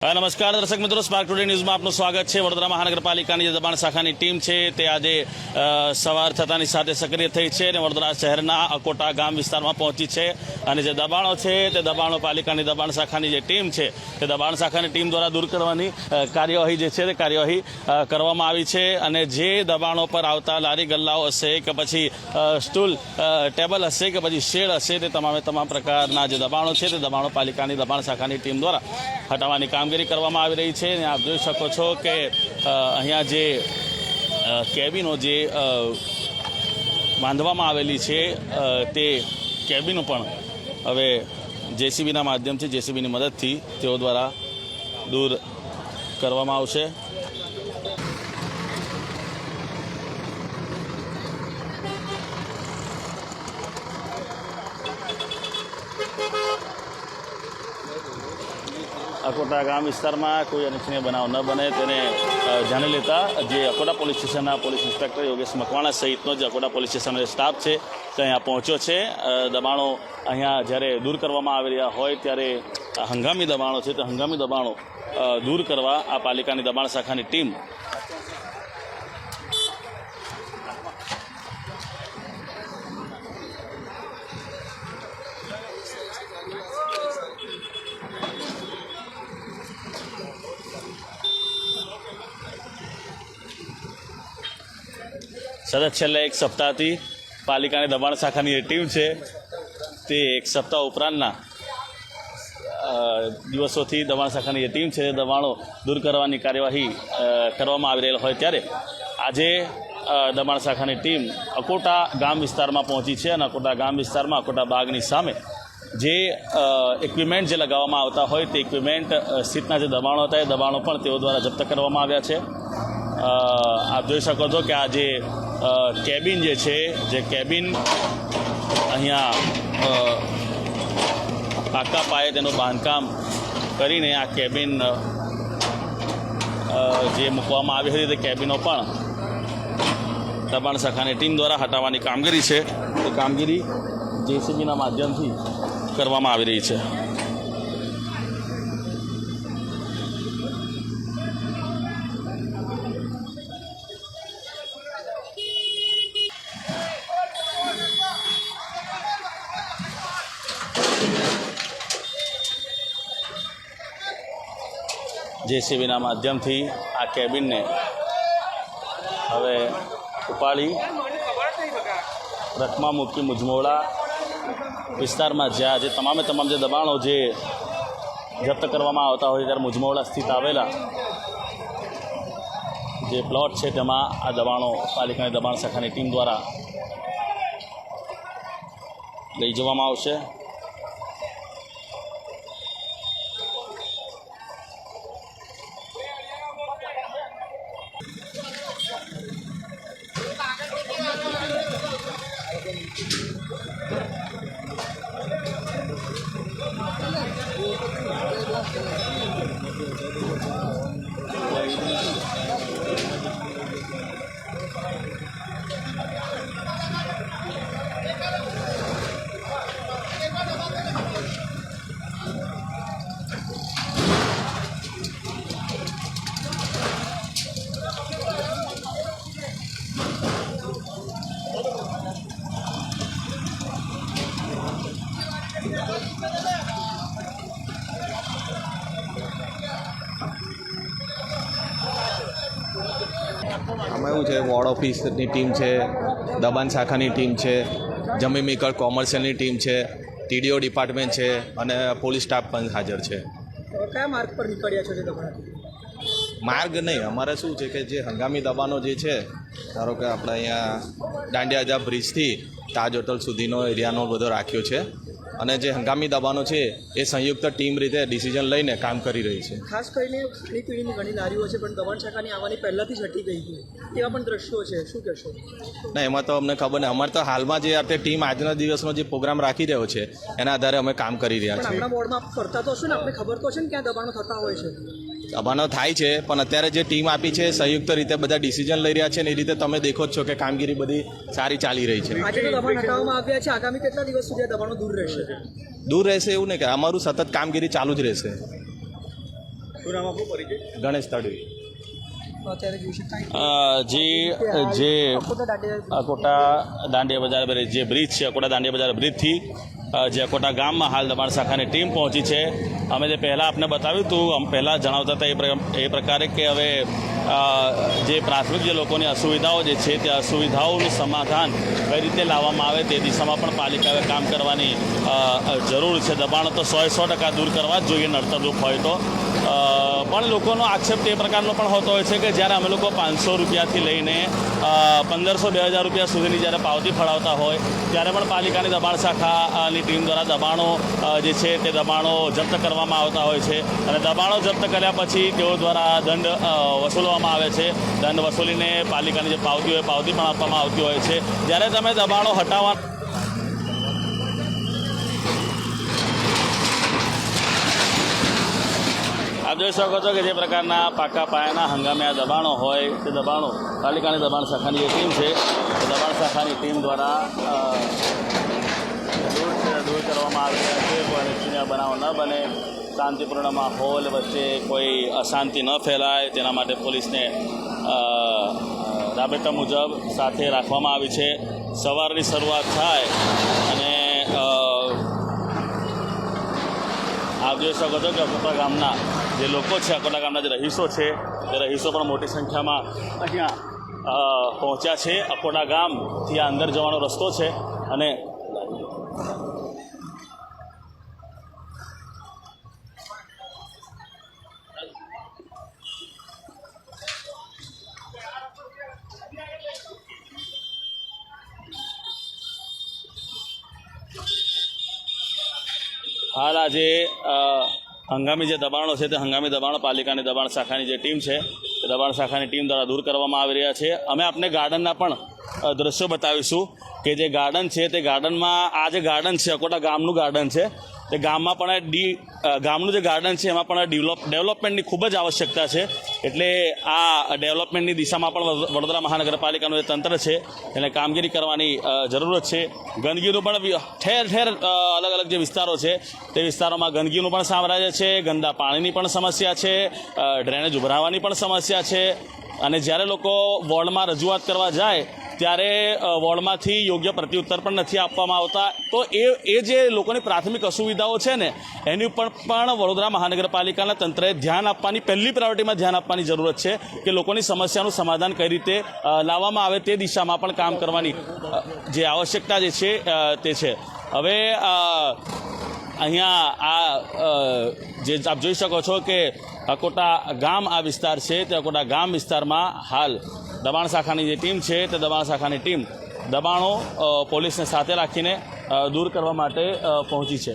નમસ્કાર દર્શક મિત્રો સ્પાર્ક ટુડે ન્યૂઝમાં આપનું સ્વાગત છે. વડોદરા મહાનગરપાલિકાની જે દબાણ શાખાની ટીમ છે, તે આજે સવાર થતાની સાથે સક્રિય થઈ છે અને વડોદરા શહેરના અકોટા ગામ વિસ્તારમાં પહોંચી છે. અને જે દબાણો છે, તે દબાણો પાલિકાની દબાણ શાખાની જે ટીમ છે, તે દબાણ શાખાની ટીમ દ્વારા દૂર કરવાની કાર્યવાહી જે છે, તે કાર્યવાહી કરવામાં આવી છે. અને જે દબાણો પર આવતા લારી ગલ્લાઓ હશે કે પછી સ્ટૂલ ટેબલ હશે કે પછી શેડ હશે, તે તમામે તમામ પ્રકારના જે દબાણો છે, તે દબાણો પાલિકાની દબાણ શાખાની ટીમ દ્વારા હટાવવાની કામગીરી કરવામાં આવી રહી છે અને આપ જોઈ શકો છો કે અહીંયા જે કેબિનો જે બાંધવામાં આવેલી છે તે કેબિનો પણ હવે જેસીબીના માધ્યમથી, જેસીબીની મદદથી તેઓ દ્વારા દૂર કરવામાં આવશે. અકોટા ગામ વિસ્તારમાં કોઈ અનિચ્છનીય બનાવ ન બને તેને ધ્યાને લેતા જે અકોટા પોલીસ સ્ટેશનના પોલીસ ઇન્સ્પેક્ટર યોગેશ મકવાણા સહિતનો જે અકોટા પોલીસ સ્ટેશનનો સ્ટાફ છે, તે અહીંયા પહોંચ્યો છે. દબાણો અહીંયા જ્યારે દૂર કરવામાં આવી રહ્યા હોય ત્યારે હંગામી દબાણો છે, તે હંગામી દબાણો દૂર કરવા આ પાલિકાની દબાણ શાખાની ટીમ સતત છેલ્લા એક સપ્તાહથી પાલિકાની દબાણ શાખાની જે ટીમ છે, તે એક સપ્તાહ ઉપરાંતના દિવસોથી દબાણ શાખાની જે ટીમ છે દબાણો દૂર કરવાની કાર્યવાહી કરવામાં આવી રહેલ હોય ત્યારે આજે દબાણ શાખાની ટીમ અકોટા ગામ વિસ્તારમાં પહોંચી છે અને અકોટા ગામ વિસ્તારમાં અકોટા બાગની સામે જે ઇક્વિપમેન્ટ જે લગાવવામાં આવતા હોય તે ઇક્વિપમેન્ટ સ્થિતના જે દબાણો હતા એ દબાણો પણ તેઓ દ્વારા જપ્ત કરવામાં આવ્યા છે. આપ જોઈ શકો છો કે આ જે કેબિન જે છે, જે કેબિન અહીંયા પાકા પાયે તેનું બાંધકામ કરીને આ કેબિન જે મૂકવામાં આવી હતી તે કેબિનો પણ દબાણ શાખાની ટીમ દ્વારા હટાવવાની કામગીરી છે. તે કામગીરી જેસીબીના માધ્યમથી કરવામાં આવી રહી છે. જેસીબીના માધ્યમથી આ કેબિનને હવે ઉપાડી. રથમાં મૂકી મુજમોડા વિસ્તારમાં જ્યાં જે તમામે તમામ જે દબાણો જે જપ્ત કરવામાં આવતા હોય ત્યારે મુજમોડા સ્થિત આવેલા જે પ્લોટ છે તેમાં આ દબાણો પાલિકાની દબાણ શાખાની ટીમ દ્વારા લઈ જવામાં આવશે. આમાં એવું છે વોર્ડ ઓફિસની ટીમ છે દબાણ શાખાની ટીમ છે જમી મેકર કોમર્શિયલની ટીમ છે ટીડીઓ ડિપાર્ટમેન્ટ છે અને પોલીસ સ્ટાફ પણ હાજર છે. કયા માર્ગ પર નીકળ્યા છો માર્ગ નહીં અમારે શું છે કે જે હંગામી દબાણો જે છે ધારો કે આપણે અહીંયા દાંડિયાજા બ્રિજથી તાજ હોટલ સુધીનો એરિયાનો બધો રાખ્યો છે. અને જે હંગામી દબાણો છે એ સંયુક્ત ટીમ રીતે ડિસિઝન લઈને કામ કરી રહી છે. ખાસ કરીને ખાણીપીણીની ઘણી લારીઓ છે પણ દબાણ શાખાની આવવાની પહેલાથી જ હટી ગઈ હતી એવા પણ દ્રશ્યો છે. શું કહેશો? ના એમાં તો અમને ખબર નહીં. અમારે તો હાલમાં જે આપણે ટીમ આજના દિવસનો જે પ્રોગ્રામ રાખી રહ્યો છે એના આધારે અમે કામ કરી રહ્યા છીએ. આપણા બોર્ડમાં ફરતા તો હશો ને? આપણે ખબર તો છે ને ક્યાં દબાણો થતા હોય છે? દબાણો થાય છે પણ અત્યારે જે ટીમ આપી છે સંયુક્ત રીતે બધા ડિસિઝન લઈ રહ્યા છે ને એ રીતે તમે દેખો છો કે કામગીરી બધી સારી ચાલી રહી છે. આજે તો દબાણ હટાવવામાં આવ્યા છે આગામી કેટલા દિવસ સુધી દબાણો દૂર રહેશે? દૂર રહેશે એવું નહીં કે અમારું સતત કામગીરી ચાલુ જ રહેશે. ગણેશ તડવી. જે જે અકોટા દાંડિયા બજાર જે બ્રિજ છે, અકોટા દાંડિયા બજાર બ્રિજથી જે અકોટા ગામમાં હાલ દબાણ શાખાની ટીમ પહોંચી છે. અમે જે પહેલાં આપને બતાવ્યું હતું પહેલાં જણાવતા હતા એ પ્ર- એ પ્રકારે કે હવે જે પ્રાથમિક જે લોકોની અસુવિધાઓ જે છે, તે અસુવિધાઓનું સમાધાન કઈ રીતે લાવવામાં આવે તે દિશામાં પણ પાલિકાએ કામ કરવાની જરૂર છે. દબાણો તો સો સો ટકા દૂર કરવા જ જોઈએ નડતરરૂપ હોય તો. પણ લોકોનો આક્ષેપ તે પ્રકારનો પણ હોતો હોય છે કે જ્યારે અમે લોકો પાંચસો રૂપિયાથી લઈને પંદરસો, બે હજાર રૂપિયા સુધીની જ્યારે પાવતી ફળાવતા હોય, ત્યારે પણ પાલિકાની દબાણ શાખાની ટીમ દ્વારા દબાણો જે છે તે દબાણો જપ્ત કરવામાં આવતા હોય છે. અને દબાણો જપ્ત કર્યા પછી તેઓ દ્વારા દંડ વસૂલવામાં આવે છે. દંડ વસૂલીને પાલિકાની જે પાવતી હોય પાવતી પણ આપવામાં આવતી હોય છે. જ્યારે તમે દબાણો હટાવવા આપ જોઈ શકો છો કે જે પ્રકારના પાકા પાયાના હંગામે આ દબાણો હોય, તે દબાણો પાલિકાની દબાણ શાખાની જે ટીમ છે, તે દબાણ શાખાની ટીમ દ્વારા દૂર દૂર કરવામાં આવી રહ્યા છે. કોઈ અનિચ્છનીય બનાવ ન બને. શાંતિપૂર્ણ માહોલ વચ્ચે કોઈ અશાંતિ ન ફેલાય. તેના માટે પોલીસને રાબેતા મુજબ સાથે રાખવામાં આવી છે. સવારની શરૂઆત થાય અને આપ જોઈ શકો છો કે ગામના જે લોકો છે અકોટા ગામના જે રહીશો છે, તે રહીશો પણ મોટી સંખ્યામાં અહીંયા પહોંચ્યા છે. અકોટા ગામથી આ અંદર જવાનો રસ્તો છે અને હાલ આજે હંગામી જે દબાણો છે તે હંગામી દબાણો પાલિકાની દબાણ શાખાની જે ટીમ છે, તે દબાણ શાખાની ટીમ દ્વારા દૂર કરવામાં આવી રહ્યા છે. અમે આપને ગાર્ડનના પણ દ્રશ્યો બતાવીશું કે જે ગાર્ડન છે તે ગાર્ડનમાં, આ જે ગાર્ડન છે, અકોટા ગામનું ગાર્ડન છે તે ગામમાં પણ ડી ગામનું જે ગાર્ડન છે, એમાં પણ ડેવલપ ડેવલપમેન્ટની ખૂબ જ આવશ્યકતા છે. એટલે આ ડેવલપમેન્ટની દિશામાં પણ વડોદરા મહાનગરપાલિકાનું જે તંત્ર છે, એને કામગીરી કરવાની જરૂરત છે. ગંદકીનું પણ ઠેર ઠેર અલગ અલગ જે વિસ્તારો છે, તે વિસ્તારોમાં ગંદકીનું પણ સામ્રાજ્ય છે, ગંદા પાણીની પણ સમસ્યા છે ડ્રેનેજ ઉભરાવાની પણ સમસ્યા છે. અને જ્યારે લોકો વોર્ડમાં રજૂઆત કરવા જાય ત્યારે વોર્ડમાંથી યોગ્ય પ્રત્યુત્તર પણ નથી આપવામાં આવતા. તો એ એ જે લોકોની પ્રાથમિક અસુવિધાઓ છે ને, એની ઉપર પણ વડોદરા મહાનગરપાલિકાના તંત્રએ ધ્યાન આપવાની, પહેલી પ્રાયોરિટીમાં ધ્યાન આપવાની જરૂરત છે કે લોકોની સમસ્યાનું સમાધાન કઈ રીતે લાવવામાં આવે તે દિશામાં પણ કામ કરવાની જે આવશ્યકતા જે છે તે છે. હવે અહીંયા આ જે આપ જોઈ શકો છો કે અકોટા ગામ આ વિસ્તાર છે, તે અકોટા ગામ વિસ્તારમાં હાલ દબાણ શાખાની જે ટીમ છે તે દબાણ શાખાની ટીમ દબાણો પોલીસને સાથે રાખીને દૂર કરવા માટે પહોંચી છે.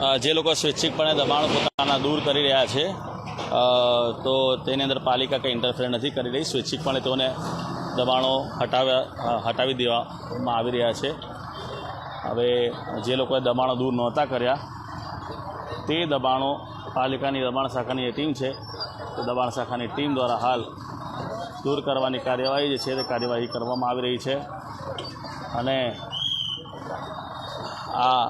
જે લોકો સ્વૈચ્છિકપણે દબાણો પોતાના દૂર કરી રહ્યા છે તો તેની અંદર પાલિકા કંઈ ઇન્ટરફેર નથી કરી રહી. સ્વૈચ્છિકપણે તેઓને દબાણો હટાવ્યા હટાવી દેવામાં આવી રહ્યા છે. હવે જે લોકોએ દબાણો દૂર નહોતા કર્યા, તે દબાણો પાલિકાની દબાણ શાખાની જે ટીમ છે, તે દબાણ શાખાની ટીમ દ્વારા હાલ દૂર કરવાની કાર્યવાહી જે છે તે કાર્યવાહી કરવામાં આવી રહી છે. અને આ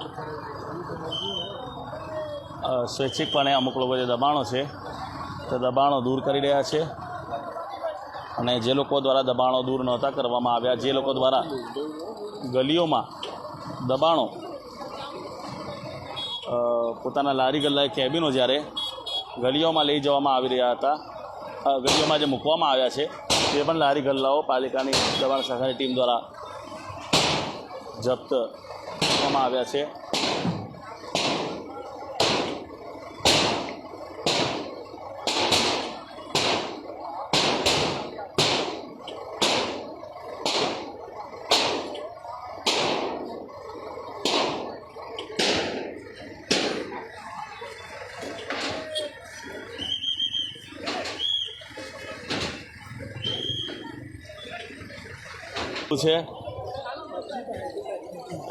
સ્વૈચ્છિકપણે અમુક લોકો જે દબાણો છે, તે દબાણો દૂર કરી રહ્યા છે અને જે લોકો દ્વારા દબાણો દૂર નહોતા કરવામાં આવ્યા, જે લોકો દ્વારા ગલીઓમાં દબાણો પોતાના લારી ગલ્લા કેબિનો જ્યારે ગલીઓમાં લઈ જવામાં આવી રહ્યા હતા ગલીઓમાં જે મૂકવામાં આવ્યા છે, તે પણ લારી ગલ્લાઓ પાલિકાની દબાણ શાખાની ટીમ દ્વારા જપ્ત કરવામાં આવ્યા છે. છે.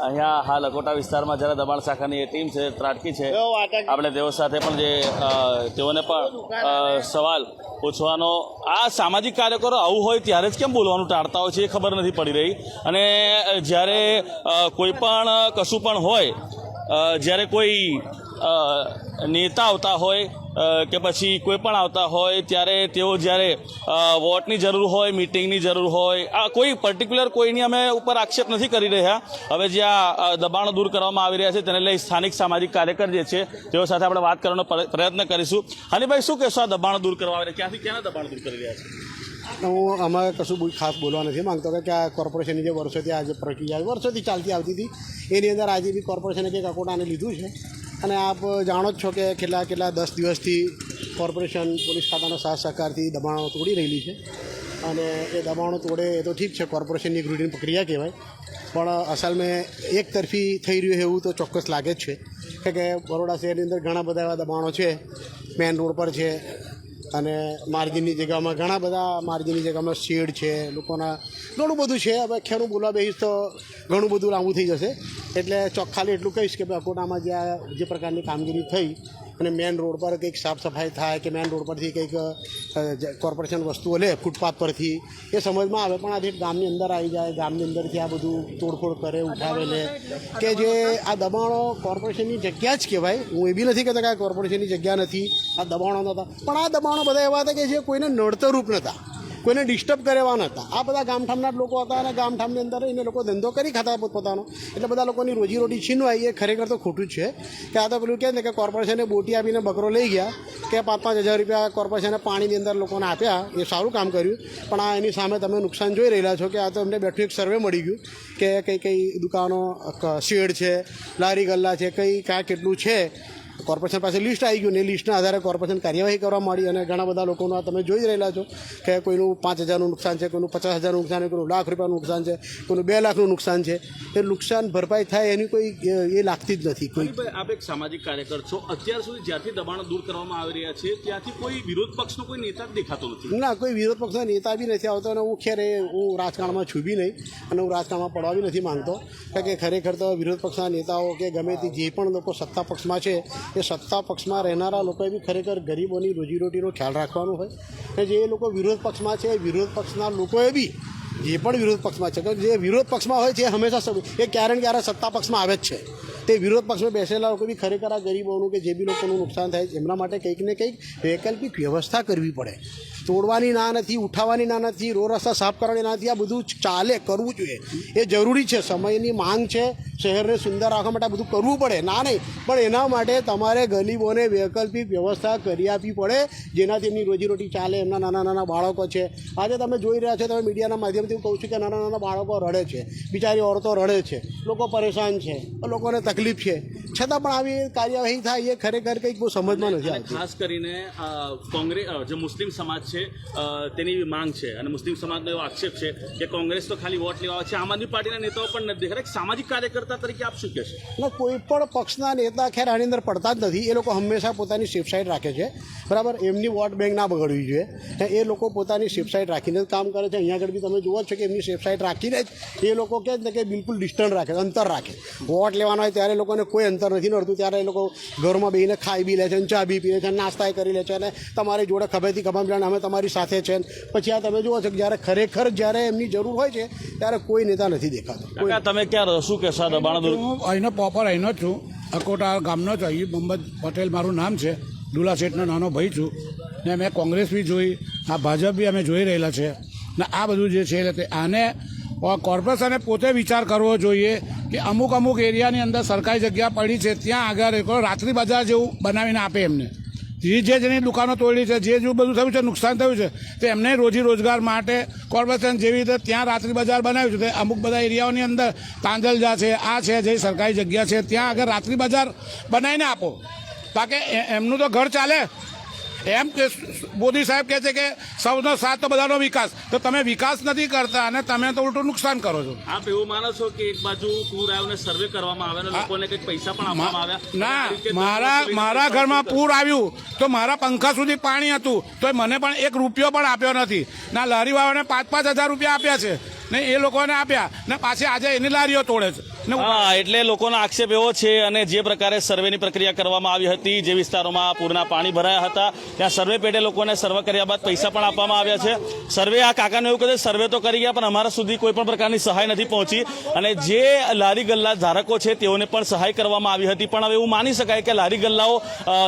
અહીંયા હાલ અકોટા વિસ્તારમાં જ્યારે દબાણ શાખાની એ ટીમ છે ત્રાટકી છે આપણે તેઓ સાથે પણ જે તેઓને પણ સવાલ પૂછવાનો આ સામાજિક કાર્યકરો આવું હોય ત્યારે જ કેમ બોલવાનું ટાળતા હોય છે એ ખબર નથી પડી રહી. અને જ્યારે કોઈ પણ કશું પણ હોય જ્યારે કોઈ નેતા આવતા હોય કે પછી કોઈ પણ આવતા હોય, ત્યારે તેઓ જ્યારે વોટની જરૂર હોય, મિટિંગની જરૂર હોય, આ કોઈ પર્ટિક્યુલર કોઈની અમે ઉપર આક્ષેપ નથી કરી રહ્યા. હવે જે આ દબાણો દૂર કરવામાં આવી રહ્યા છે, તેને લઈ સ્થાનિક સામાજિક કાર્યકર જે છે, તેઓ સાથે આપણે વાત કરવાનો પ્ર- પ્રયત્ન કરીશું. હનીભાઈ, શું કહેશો આ દબાણો દૂર કરવા આવે ક્યાંથી ક્યાં દબાણ દૂર કરી રહ્યા છે? હું આમાં કશું ખાસ બોલવા નથી માંગતો કે આ કોર્પોરેશનની જે વર્ષોથી આજે પ્રક્રિયા વર્ષોથી ચાલતી આવતી હતી, એની અંદર આજે બી કોર્પોરેશને કંઈક અકોટાને લીધું છે. અને આપ જાણો જ છો કે કેટલા કેટલા દસ દિવસથી કોર્પોરેશન પોલીસ ખાતાના સાથ સહકારથી દબાણો તોડી રહેલી છે. અને એ દબાણો તોડે એ તો ઠીક છે, કોર્પોરેશનની એક પ્રક્રિયા કહેવાય. પણ અસલ મેં એક તરફી થઈ રહ્યું એવું તો ચોક્કસ લાગે જ છે. કે બરોડા શહેરની અંદર ઘણા બધા એવા દબાણો છે મેન રોડ પર છે અને માર્જિનની જગ્યામાં ઘણા બધા માર્જિનની જગ્યામાં શેડ છે, લોકોના ઘણું બધું છે. હવે ખેડૂત બોલવા તો ઘણું બધું લાંબુ થઈ જશે. એટલે ચોખ્ખાલી એટલું કહીશ કે ભાઈ અકોટામાં જે જે પ્રકારની કામગીરી થઈ અને મેન રોડ પર કંઈક સાફ સફાઈ થાય કે મેન રોડ પરથી કંઈક કોર્પોરેશન વસ્તુઓ લે, ફૂટપાથ પરથી, એ સમજમાં આવે. પણ આ જે ગામની અંદર આવી જાય, ગામની અંદરથી આ બધું તોડફોડ કરે, ઉઠાવે લે. કે જે આ દબાણો કોર્પોરેશનની જગ્યા જ કહેવાય. હું એ બી નથી કહેતો કે આ કોર્પોરેશનની જગ્યા નથી. આ દબાણો નહોતા. પણ આ દબાણો બધા એવા હતા કે જે કોઈને નડતરૂપ નહોતા. કોઈને ડિસ્ટર્બ કરેવા નહોતા આ બધા ગામઠામના જ લોકો હતા અને ગામઠામની અંદર એને લોકો ધંધો કરી ખાતા પોતપોતાનો. એટલે બધા લોકોની રોજીરોટી છીનવાઈ. એ ખરેખર તો ખોટું છે કે આ તો પેલું કહે ને કે કોર્પોરેશને બોટી આપીને બકરો લઈ ગયા કે પાંચ પાંચ હજાર રૂપિયા કોર્પોરેશને પાણીની અંદર લોકોને આપ્યા. એ સારું કામ કર્યું. પણ આ એની સામે તમે નુકસાન જોઈ રહેલા છો કે આ તો અમને બેઠું એક સર્વે મળી ગયું કે કઈ કઈ દુકાનો શેડ છે, લારી ગલ્લા છે, કઈ, ક્યાં કેટલું છે. કોર્પોરેશન પાસે લિસ્ટ આવી ગયું ને લિસ્ટના આધારે કોર્પોરેશન કાર્યવાહી કરવા માંડી અને ઘણા બધા લોકોનું આ તમે જોઈ રહેલા છો કે કોઈનું પાંચ હજારનું નુકસાન છે કોઈનું પચાસ હજારનું નુકસાન છે કોઈનું લાખ રૂપિયાનું નુકસાન છે કોઈનું બે લાખનું નુકસાન છે. એ નુકસાન ભરપાઈ થાય એની કોઈ એ લાગતી જ નથી કોઈ. આપ એક સામાજિક કાર્યકર છો. અત્યાર સુધી જ્યાંથી દબાણો દૂર કરવામાં આવી રહ્યા છે ત્યાંથી કોઈ વિરોધ પક્ષનો કોઈ નેતા જ દેખાતો નથી. ના કોઈ વિરોધ પક્ષના નેતા બી નથી આવતો અને હું ખેર હું રાજકારણમાં છું બી નહીં અને હું રાજકારણમાં પડવા બી નથી માંગતો. કારણ કે ખરેખર તો વિરોધ પક્ષના નેતાઓ કે ગમે તે જે પણ લોકો સત્તા પક્ષમાં છે એ સત્તા પક્ષમાં રહેનારા લોકોએ બી ખરેખર ગરીબોની રોજીરોટીનો ખ્યાલ રાખવાનો હોય. અને જે લોકો વિરોધ પક્ષમાં છે, એ વિરોધ પક્ષના લોકોએ બી જે પણ વિરોધ પક્ષમાં છે, જે વિરોધ પક્ષમાં હોય છે, એ હંમેશા એ ક્યારે ને ક્યારે સત્તા પક્ષમાં આવે જ છે. તે વિરોધ પક્ષમાં બેસેલા લોકો બી ખરેખર આ ગરીબોનું કે જે બી લોકોનું નુકસાન થાય છે, એમના માટે કંઈક ને કંઈક વૈકલ્પિક વ્યવસ્થા કરવી પડે. તોડવાની ના નથી ઉઠાવવાની ના નથી રોડ રસ્તા સાફ કરવાની ના નથી આ બધું ચાલે કરવું જોઈએ. એ જરૂરી છે સમયની માંગ છે શહેરને સુંદર રાખવા માટે આ બધું કરવું પડે. ના નહીં પણ એના માટે તમારે ગરીબોને વૈકલ્પિક વ્યવસ્થા કરી આપવી પડે જેનાથી એમની રોજીરોટી ચાલે એમના નાના નાના બાળકો છે. આજે તમે જોઈ રહ્યા છો તમે મીડિયાના માધ્યમથી હું કહું છું કે નાના નાના બાળકો રડે છે બિચારી ઓરતો રડે છે લોકો પરેશાન છે લોકોને તકલીફ છે. છતાં પણ આવી કાર્યવાહી થાય એ ખરેખર કંઈક બહુ સમજમાં નથી ખાસ કરીને કોંગ્રેસ જે મુસ્લિમ સમાજ છે અ, તેની માંગ છે અને મુસ્લિમ સમાજનો એવો આક્ષેપ છે કે કોંગ્રેસ તો ખાલી વોટ લેવા છે આમ આદમી પાર્ટીના નેતાઓ પણ નથી દેખાતા. સામાજિક કાર્યકર્તા તરીકે આપ શું કહેશો? ના કોઈ પણ પક્ષના નેતા ખેર આની અંદર પડતા જ નથી. એ લોકો હંમેશા પોતાની સેફ સાઈડ રાખે છે. બરાબર? એમની વોટ બેંક ના બગડવી જોઈએ. એ લોકો પોતાની સેફ સાઈડ રાખીને કામ કરે છે. અહીંયા આગળ બી તમે જુઓ છો કે એમની સેફ સાઈડ રાખીને જ એ લોકો કહે છે કે બિલકુલ ડિસ્ટન્સ રાખે અંતર રાખે. વોટ લેવાનો હોય ત્યારે લોકોને કોઈ અંતર નથી નડતું. ત્યારે એ લોકો ઘરમાં બેહીને ખાઈ બી લે છે ચા બી પીએ છે અને નાસ્તાય કરી લે છે અને તમારી જોડે ખભેથી ખભામ જાણે અમે તમારી સાથે છે. પછી આ તમે જુઓ છો કે જ્યારે ખરેખર જ્યારે એમની જરૂર હોય છે ત્યારે કોઈ નેતા નથી દેખાતો. તમે ક્યાં રહો? શું કહેશો આ હું અહીંનો પ્રોપર અહીંનો જ છું. અકોટા ગામનો જ અહીં. મોહમ્મદ પટેલ મારું નામ છે. દુલા શેઠનો નાનો ભાઈ છું. ને મેં કોંગ્રેસ બી જોઈ. આ ભાજપ બી અમે જોઈ રહેલા છે. ને આ બધું જે છે તે આને કોર્પોરેશને પોતે વિચાર કરવો જોઈએ કે અમુક અમુક એરિયાની અંદર સરકારી જગ્યા પડી છે ત્યાં આગળ એક રાત્રિ બજાર જેવું બનાવીને આપે એમને. જે જે જેની દુકાનો તોડી છે, જે જે બધું થયું છે, નુકસાન થયું છે, તે એમને રોજી રોજગાર માટે કોર્પોરેશન જેવી રીતે ત્યાં રાત્રિ બજાર બનાવ્યું છે અમુક બધા એરિયાઓની અંદર તાંજલજા છે, આ છે, જે સરકારી જગ્યા છે, ત્યાં આગળ રાત્રિ બજાર બનાવીને આપો. બાકી એમનું તો ઘર ચાલે. એમ કે મોદી સાહેબ કહે છે કે સૌનો સાથ તો બધાનો વિકાસ. તો તમે વિકાસ નથી કરતા અને તમે તો ઉલટું નુકસાન કરો છો. આપ એવું માનો છો કે એક બાજુ પૂર આવ્યું સર્વે કરવામાં આવે લોકોને કંઈક પૈસા પણ આપવામાં આવ્યા? ના મારા મારા ઘરમાં પૂર આવ્યું તો મારા પંખા સુધી પાણી હતું તો મને પણ એક રૂપિયો પણ આપ્યો નથી. ના લારીવાળાને પાંચ પાંચ હજાર રૂપિયા આપ્યા છે ને એ લોકોને આપ્યા. ને પાછી આજે એની લારીઓ તોડે છે. હા એટલે લોકોનો આક્ષેપ એવો છે અને જે પ્રકારે સર્વેની પ્રક્રિયા કરવામાં આવી હતી જે વિસ્તારોમાં પૂરના પાણી ભરાયા હતા ત્યાં સર્વે પેટે લોકોને સર્વે કર્યા બાદ પૈસા પણ આપવામાં આવ્યા છે. સર્વે આ કાકાને એવું કહે સર્વે તો કરી ગયા પણ અમારા સુધી કોઈ પણ પ્રકારની સહાય નથી પહોંચી. અને જે લારી ગલ્લા ધારકો છે તેઓને પણ સહાય કરવામાં આવી હતી. પણ હવે એવું માની શકાય કે લારી ગલ્લાઓ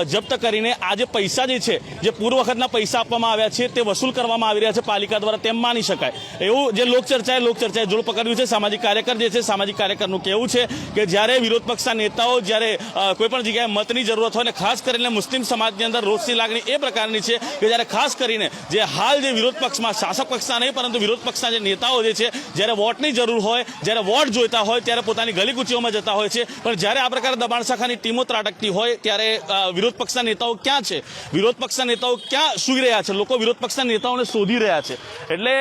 જપ્ત કરીને આ જે પૈસા જે છે જે પૂર્વ વખતના પૈસા આપવામાં આવ્યા છે તે વસૂલ કરવામાં આવી રહ્યા છે પાલિકા દ્વારા તેમ માની શકાય. એવું જે લોકચર્ચાએ લોકચર્ચાએ જોડ પકડ્યું છે સામાજિક કાર્યકર જે છે સામાજિક કાર્યકરનું કહેવું છે કે જ્યારે વિરોધ પક્ષના નેતાઓ જ્યારે કોઈપણ કોઈ પણ જગ્યાએ મતની જરૂરત હોય ને ખાસ કરીને મુસ્લિમ સમાજની અંદર રોષની લાગણી એ પ્રકારની છે કે જ્યારે ખાસ કરીને જે હાલ જે વિરોધ પક્ષમાં, શાસક પક્ષના નહીં, પરંતુ વિરોધ પક્ષના જે નેતાઓ જે છે, જ્યારે વોટની જરૂર હોય, જ્યારે વોટ જોઈતા હોય, ત્યારે પોતાની ગલીકૂચીઓમાં જતા હોય છે. પણ જ્યારે આ પ્રકારે દબાણ શાખાની ટીમો ત્રાટકતી હોય, ત્યારે વિરોધ પક્ષના નેતાઓ ક્યાં છે? વિરોધ પક્ષના નેતાઓ ક્યાં સૂઈ રહ્યા છે? લોકો વિરોધ પક્ષના નેતાઓને શોધી રહ્યા છે. એટલે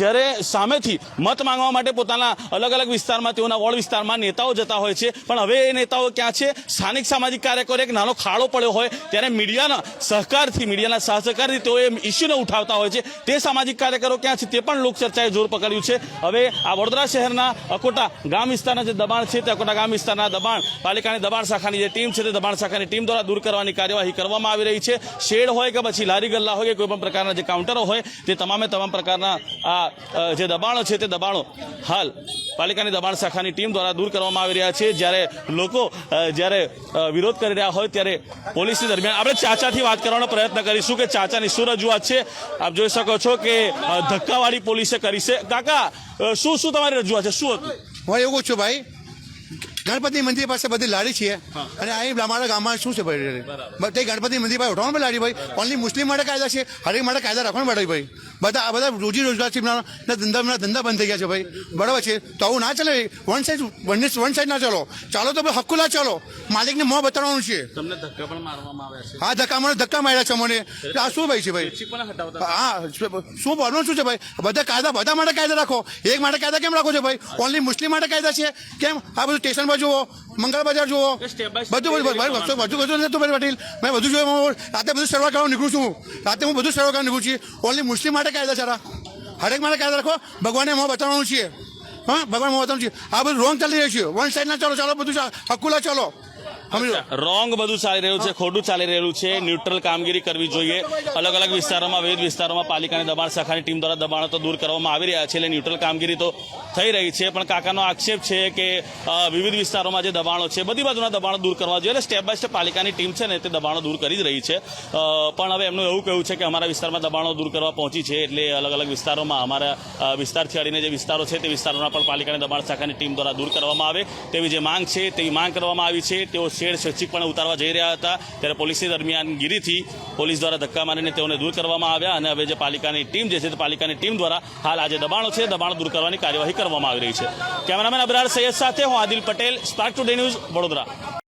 જ્યારે સામેથી મત માંગવા માટે પોતાના અલગ અલગ વિસ્તારમાં તેઓના વોર્ડ વિસ્તારમાં નેતાઓ જતા હોય છે. પણ હવે એ નેતાઓ ક્યાં છે? સ્થાનિક સામાજિક કાર્યકરો એક નાનો ખાડો પડ્યો હોય ત્યારે મીડિયાના સહકારથી મીડિયાના સહકારથી તેઓ એ ઇસ્યુને ઉઠાવતા હોય છે. તે સામાજિક કાર્યકરો ક્યાં છે તે પણ લોકચર્ચાએ જોર પકડ્યું છે. હવે આ વડોદરા શહેરના અકોટા ગામ વિસ્તારના જે દબાણ છે તે અકોટા ગામ વિસ્તારના દબાણ, પાલિકાની દબાણ શાખાની જે ટીમ છે તે દબાણ શાખાની ટીમ દ્વારા દૂર કરવાની કાર્યવાહી કરવામાં આવી રહી છે. શેડ હોય કે પછી લારી ગલ્લા હોય કે કોઈ પણ પ્રકારના જે કાઉન્ટરો હોય તે તમામે તમામ પ્રકારના આ જે દબાણો છે તે દબાણો હાલ પાલિકાની દબાણ શાખાની ટીમ દ્વારા દૂર કરવામાં આવી રહ્યા છે. જ્યારે લોકો જ્યારે વિરોધ કરી રહ્યા હોય ત્યારે પોલીસની દરમિયાન આપણે ચાચાથી વાત કરવાનો પ્રયત્ન કરીશું કે ચાચાની શું રજૂઆત છે. આપ જોઈ શકો છો કે ધક્કાવાળી પોલીસે કરી છે. કાકા શું શું તમારી રજૂઆત છે? શું હતું? હું એવું છું ભાઈ ગણપતિ મંદિર પાસે બધી લારી છે અને અહીં અમારા ગામમાં શું છે ભાઈ? તે ગણપતિ મંદિર પાસે ઉઠાવવાનું લારી ભાઈ ઓનલી મુસ્લિમ માટે કાયદા છે હરેક માટે કાયદા રાખવાનું પડે ભાઈ. બધા આ બધા રોજી રોજગાર છે એમના ના ધંધા ધંધા બંધ થઈ ગયા છે ભાઈ. બરાબર છે? તો આવું ના ચાલે. One side one one side ના ચાલો. ચાલો તો ભાઈ હક્કુલા ચાલો. માલિકને મોં બતાવવાનું છે. તમને ધક્કા પણ મારવામાં આવ્યા છે. હા ધક્કા મને ધક્કા માર્યા છે મને આ શું ભાઈ છે ભાઈ? હા શું પ્રોબ્લેમ શું છે ભાઈ? બધા કાયદા બધા માટે કાયદા રાખો. એક માટે કાયદા કેમ રાખો છો ભાઈ? ઓનલી મુસ્લિમ માટે કાયદા છે? કેમ? આ બધું સ્ટેશન પર જુઓ મંગળ બજાર જુઓ. બધું બધું ભાઈ બધું બધું બધું નતું ભાઈ પાટીલ. મેં બધું જોયું રાતે બધું સર્વા કરવા નીકળું છું રાતે હું બધું સર્વા કરવા નીકળું છું. ઓનલી મુસ્લિમ માટે કાયદા સારા હરેક માટે કાયદા રાખો. ભગવાને મોં બતાવવાનું છે હા ભગવાન મોં બતાવવાનું છે આ બધું રોંગ ચાલી રહ્યું છે. વન સાઈડ ના ચાલો ચાલો, બધું હકુલા ચાલો. રોંગ બધું ચાલી રહ્યું છે ખોટું ચાલી રહ્યું છે. ન્યુટ્રલ કામગીરી કરવી જોઈએ. અલગ અલગ વિસ્તારોમાં વિવિધ વિસ્તારોમાં પાલિકાની દબાણ શાખાની ટીમ દ્વારા દબાણો તો દૂર કરવામાં આવી રહ્યા છે એટલે ન્યુટ્રલ કામગીરી તો થઈ રહી છે. પણ કાકાનો આક્ષેપ છે કે વિવિધ વિસ્તારોમાં જે દબાણો છે બધી બાજુના દબાણો દૂર કરવા જોઈએ. એટલે સ્ટેપ બાય સ્ટેપ પાલિકાની ટીમ છે ને તે દબાણો દૂર કરી જ રહી છે. પણ હવે એમનું એવું કહ્યું છે કે અમારા વિસ્તારમાં દબાણો દૂર કરવા પહોંચી છે એટલે અલગ અલગ વિસ્તારોમાં અમારા વિસ્તારથી અડીને જે વિસ્તારો છે તે વિસ્તારોના પણ પાલિકાની દબાણ શાખાની ટીમ દ્વારા દૂર કરવામાં આવે. તેવી જે માંગ છે તેવી માંગ કરવામાં આવી છે. તેઓ શેડ સ્વૈચ્છિકપણે ઉતારવા જઈ રહ્યા હતા. ત્યારે પોલીસની દરમિયાનગીરીથી પોલીસ દ્વારા ધક્કા મારીને તેઓને દૂર કરવામાં આવ્યા અને હવે જે પાલિકાની ટીમ જે છે તે પાલિકાની ટીમ દ્વારા હાલ આજે દબાણો છે. દબાણો દૂર કરવાની કાર્યવાહી કરવામાં આવી રહી છે. કેમેરામેન અબરાર સૈયદ સાથે હું Adil Patel, spark today news Vadodara.